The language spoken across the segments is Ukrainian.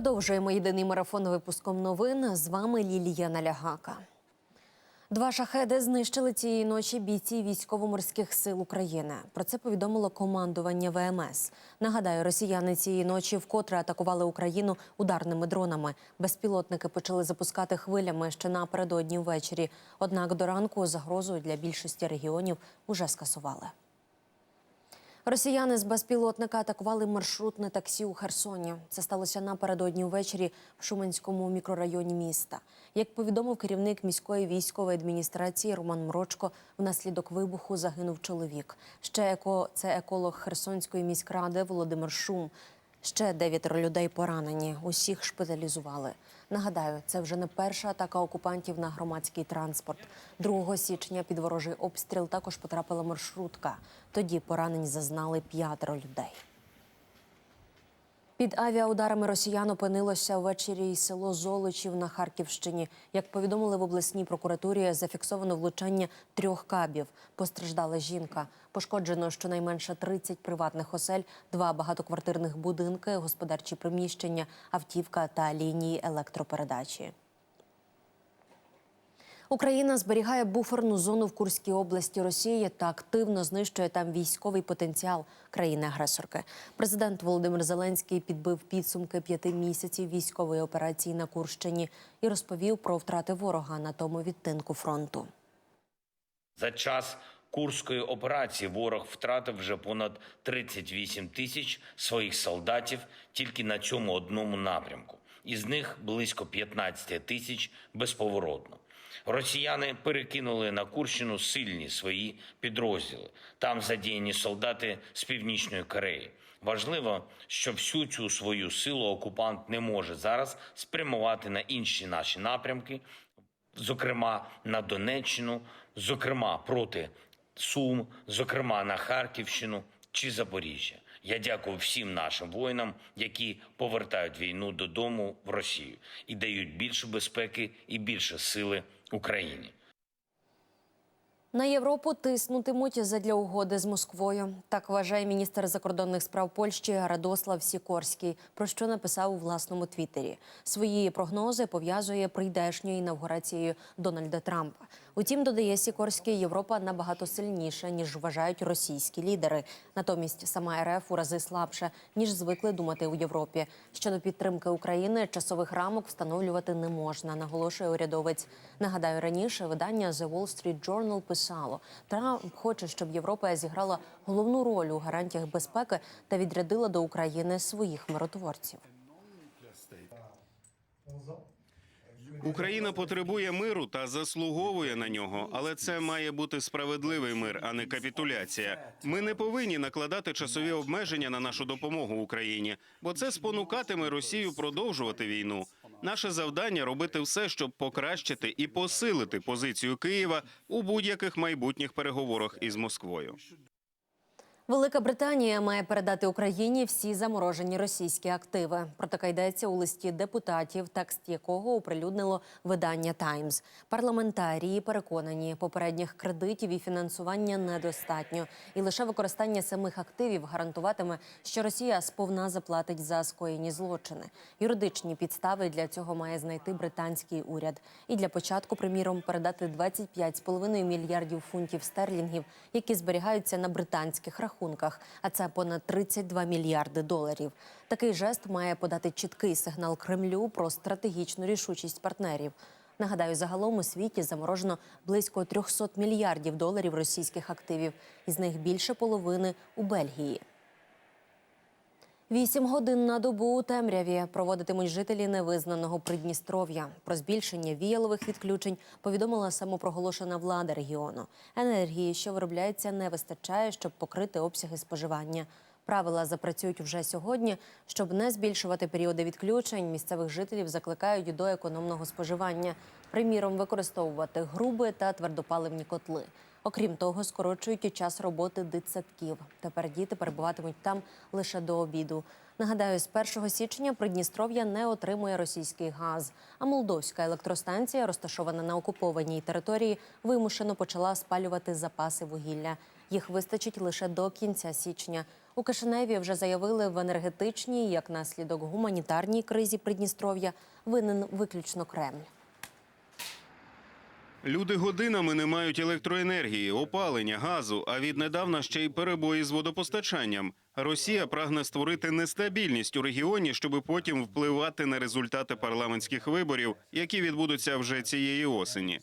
Продовжуємо єдиний марафон випуском новин. З вами Лілія Налягака. Два шахеди знищили цієї ночі бійці військово-морських сил України. Про це повідомило командування ВМС. Нагадаю, росіяни цієї ночі вкотре атакували Україну ударними дронами. Безпілотники почали запускати хвилями ще напередодні ввечері. Однак до ранку загрозу для більшості регіонів уже скасували. Росіяни з безпілотника атакували маршрутне таксі у Херсоні. Це сталося напередодні ввечері в Шуменському мікрорайоні міста. Як повідомив керівник міської військової адміністрації Роман Мрочко, внаслідок вибуху загинув чоловік. Ще еко це еколог Херсонської міськради Володимир Шум. Ще дев'ятеро людей поранені. Усіх шпиталізували. Нагадаю, це вже не перша атака окупантів на громадський транспорт. 2 січня під ворожий обстріл також потрапила маршрутка. Тоді поранень зазнали п'ятеро людей. Під авіаударами росіян опинилося ввечері і село Золочів на Харківщині. Як повідомили в обласній прокуратурі, зафіксовано влучання трьох кабів. Постраждала жінка. Пошкоджено щонайменше 30 приватних осель, два багатоквартирних будинки, господарчі приміщення, автівка та лінії електропередачі. Україна зберігає буферну зону в Курській області Росії та активно знищує там військовий потенціал країни-агресорки. Президент Володимир Зеленський підбив підсумки п'яти місяців військової операції на Курщині і розповів про втрати ворога на тому відтинку фронту. За час Курської операції ворог втратив вже понад 38 тисяч своїх солдатів тільки на цьому одному напрямку. Із них близько 15 тисяч безповоротно. Росіяни перекинули на Курщину сильні свої підрозділи. Там задіяні солдати з північної Кореї. Важливо, що всю цю свою силу окупант не може зараз спрямувати на інші наші напрямки, зокрема на Донеччину, зокрема проти Сум, зокрема на Харківщину чи Запоріжжя. Я дякую всім нашим воїнам, які повертають війну додому в Росію і дають більше безпеки і більше сили Україні. На Європу тиснутимуть задля угоди з Москвою. Так вважає міністр закордонних справ Польщі Радослав Сікорський, про що написав у власному твіттері. Свої прогнози пов'язує прийдешньою інавгурацією Дональда Трампа. Утім, додає Сікорський, Європа набагато сильніша ніж вважають російські лідери. Натомість сама РФ у рази слабша ніж звикли думати у Європі. Щодо підтримки України часових рамок встановлювати не можна, наголошує урядовець. Нагадаю, раніше видання The Wall Street Journal писало: Трамп хоче, щоб Європа зіграла головну роль у гарантіях безпеки та відрядила до України своїх миротворців. Україна потребує миру та заслуговує на нього, але це має бути справедливий мир, а не капітуляція. Ми не повинні накладати часові обмеження на нашу допомогу Україні, бо це спонукатиме Росію продовжувати війну. Наше завдання робити все, щоб покращити і посилити позицію Києва у будь-яких майбутніх переговорах із Москвою. Велика Британія має передати Україні всі заморожені російські активи. Про таке йдеться у листі депутатів, текст якого оприлюднило видання Таймс. Парламентарії переконані, попередніх кредитів і фінансування недостатньо, і лише використання самих активів гарантуватиме, що Росія сповна заплатить за скоєні злочини. Юридичні підстави для цього має знайти британський уряд. І для початку, приміром, передати 25,5 мільярдів фунтів стерлінгів, які зберігаються на британських рахунках рахунках, а це понад 32 мільярди доларів. Такий жест має подати чіткий сигнал Кремлю про стратегічну рішучість партнерів. Нагадаю, загалом у світі заморожено близько 300 мільярдів доларів російських активів, із них більше половини у Бельгії. Вісім годин на добу у темряві проводитимуть жителі невизнаного Придністров'я. Про збільшення віялових відключень повідомила самопроголошена влада регіону. Енергії, що виробляється, не вистачає, щоб покрити обсяги споживання. Правила запрацюють вже сьогодні. Щоб не збільшувати періоди відключень, місцевих жителів закликають до економного споживання, приміром, використовувати груби та твердопаливні котли. Окрім того, скорочують і час роботи дитсадків. Тепер діти перебуватимуть там лише до обіду. Нагадаю, з 1 січня Придністров'я не отримує російський газ. А молдовська електростанція, розташована на окупованій території, вимушено почала спалювати запаси вугілля. Їх вистачить лише до кінця січня. У Кишиневі вже заявили в енергетичній, як наслідок гуманітарній кризі Придністров'я, винен виключно Кремль. Люди годинами не мають електроенергії, опалення, газу, а віднедавна ще й перебої з водопостачанням. Росія прагне створити нестабільність у регіоні, щоб потім впливати на результати парламентських виборів, які відбудуться вже цієї осені.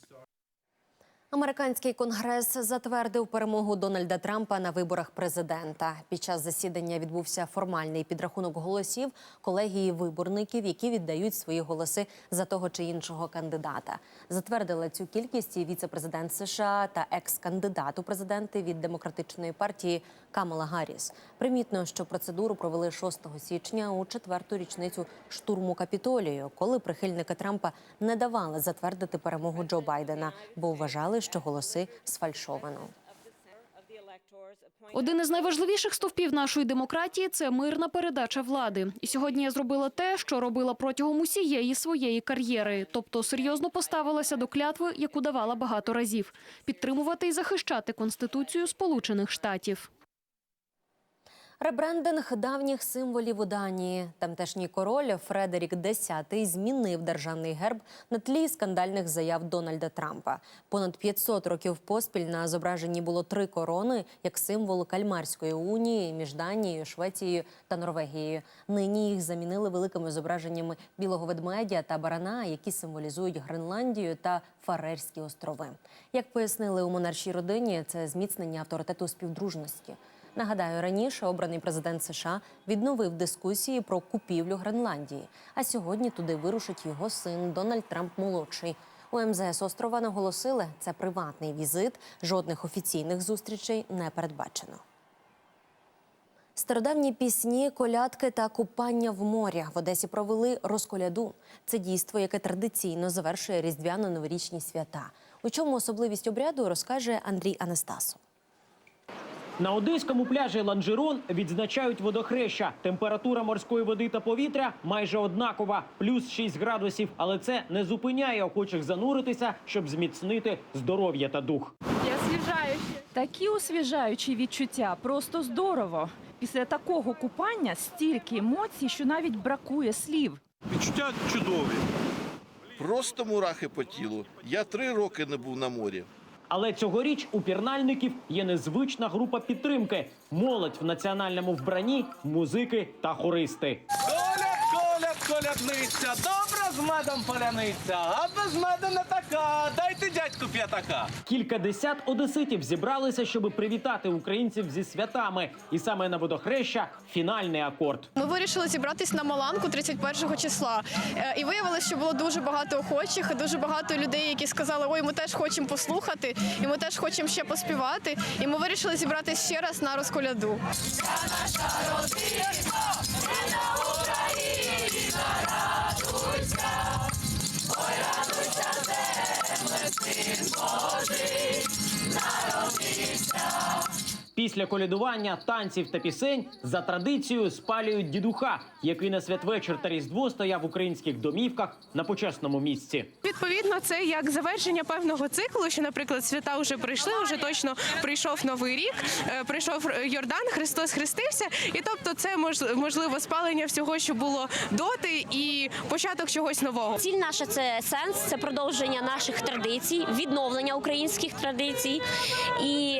Американський конгрес затвердив перемогу Дональда Трампа на виборах президента. Під час засідання відбувся формальний підрахунок голосів колегії виборників, які віддають свої голоси за того чи іншого кандидата. Затвердила цю кількість і віце-президент США та екс-кандидат у президенти від демократичної партії Камала Гарріс. Примітно, що процедуру провели 6 січня у четверту річницю штурму Капітолію, коли прихильники Трампа не давали затвердити перемогу Джо Байдена, бо вважали, що голоси сфальшовано. Один із найважливіших стовпів нашої демократії це мирна передача влади. І сьогодні я зробила те, що робила протягом усієї своєї кар'єри, тобто серйозно поставилася до клятви, яку давала багато разів підтримувати і захищати конституцію Сполучених Штатів. Ребрендинг давніх символів у Данії. Тамтешній король Фредерік X змінив державний герб на тлі скандальних заяв Дональда Трампа. Понад 500 років поспіль на зображенні було три корони як символ кальмарської унії між Данією, Швецією та Норвегією. Нині їх замінили великими зображеннями білого ведмедя та барана, які символізують Гренландію та Фарерські острови. Як пояснили у монаршій родині, це зміцнення авторитету співдружності. Нагадаю, раніше обраний президент США відновив дискусії про купівлю Гренландії. А сьогодні туди вирушить його син Дональд Трамп молодший. У МЗС острова наголосили, це приватний візит. Жодних офіційних зустрічей не передбачено. Стародавні пісні, колядки та купання в морі в Одесі провели розколяду. Це дійство, яке традиційно завершує різдвяно-новорічні свята. У чому особливість обряду розкаже Андрій Анастасов. На одеському пляжі Ланжерон відзначають водохреща. Температура морської води та повітря майже однакова, плюс 6 градусів. Але це не зупиняє охочих зануритися, щоб зміцнити здоров'я та дух. Я освіжаюче. Такі освіжаючі відчуття, просто здорово. Після такого купання стільки емоцій, що навіть бракує слів. Відчуття чудові. Просто мурахи по тілу. Я три роки не був на морі. Але цьогоріч у пірнальників є незвична група підтримки: молодь в національному вбранні, музики та хористи. Коля, коля, колядниця, добра з медом поляниця, а без меду не така. Дайте дядьку п'ятака. Кількадесят одеситів зібралися, щоб привітати українців зі святами. І саме на водохреща фінальний акорд. Ми вирішили зібратись на Маланку 31 числа. Е, І виявилося, що було дуже багато охочих, дуже багато людей, які сказали, ой, ми теж хочемо послухати, і ми теж хочемо ще поспівати. І ми вирішили зібратись ще раз на розколяду. Після колядування, танців та пісень за традицією спалюють дідуха, який на святвечір та різдво стояв в українських домівках на почесному місці. Відповідно, це як завершення певного циклу, що, наприклад, свята вже прийшли, вже точно прийшов новий рік, е, прийшов Йордан, Христос хрестився, і тобто це мож- можливо спалення всього, що було доти, і початок чогось нового. Ціль наша це сенс, це продовження наших традицій, відновлення українських традицій і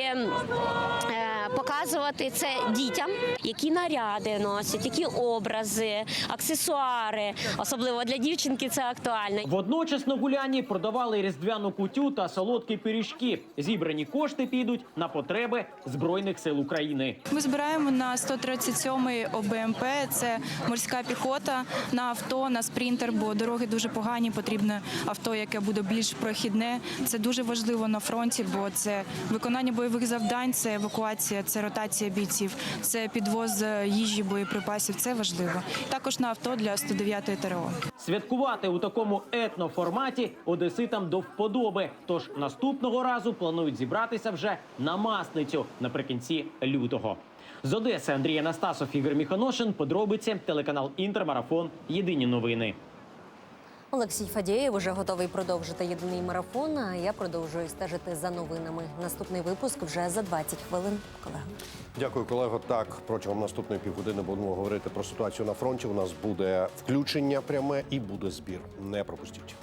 показувати це дітям, які наряди носять, які образи, аксесуари. Особливо для дівчинки це актуально. Водночас на гулянні продавали різдвяну кутю та солодкі пиріжки. Зібрані кошти підуть на потреби збройних сил України. Ми збираємо на 137-й ОБМП. Це морська піхота на авто, на спринтер, бо дороги дуже погані. Потрібне авто, яке буде більш прохідне. Це дуже важливо на фронті, бо це виконання бойових завдань, це евакуація, це ротація бійців, це підвоз їжі, боєприпасів. Це важливо. Також на авто для 109-ї ТРО. Святкувати у такому етноформаті одеситам до вподоби. Тож наступного разу планують зібратися вже на масницю наприкінці лютого. З Одеси Андрій Анастасов, Ігор Міханошин. Подробиці телеканал Інтермарафон. Єдині новини. Олексій Фадєєв уже готовий продовжити єдиний марафон. А я продовжую стежити за новинами. Наступний випуск вже за 20 хвилин. Колега. Дякую, колего. Так, протягом наступної півгодини будемо говорити про ситуацію на фронті. У нас буде включення пряме і буде збір. Не пропустіть.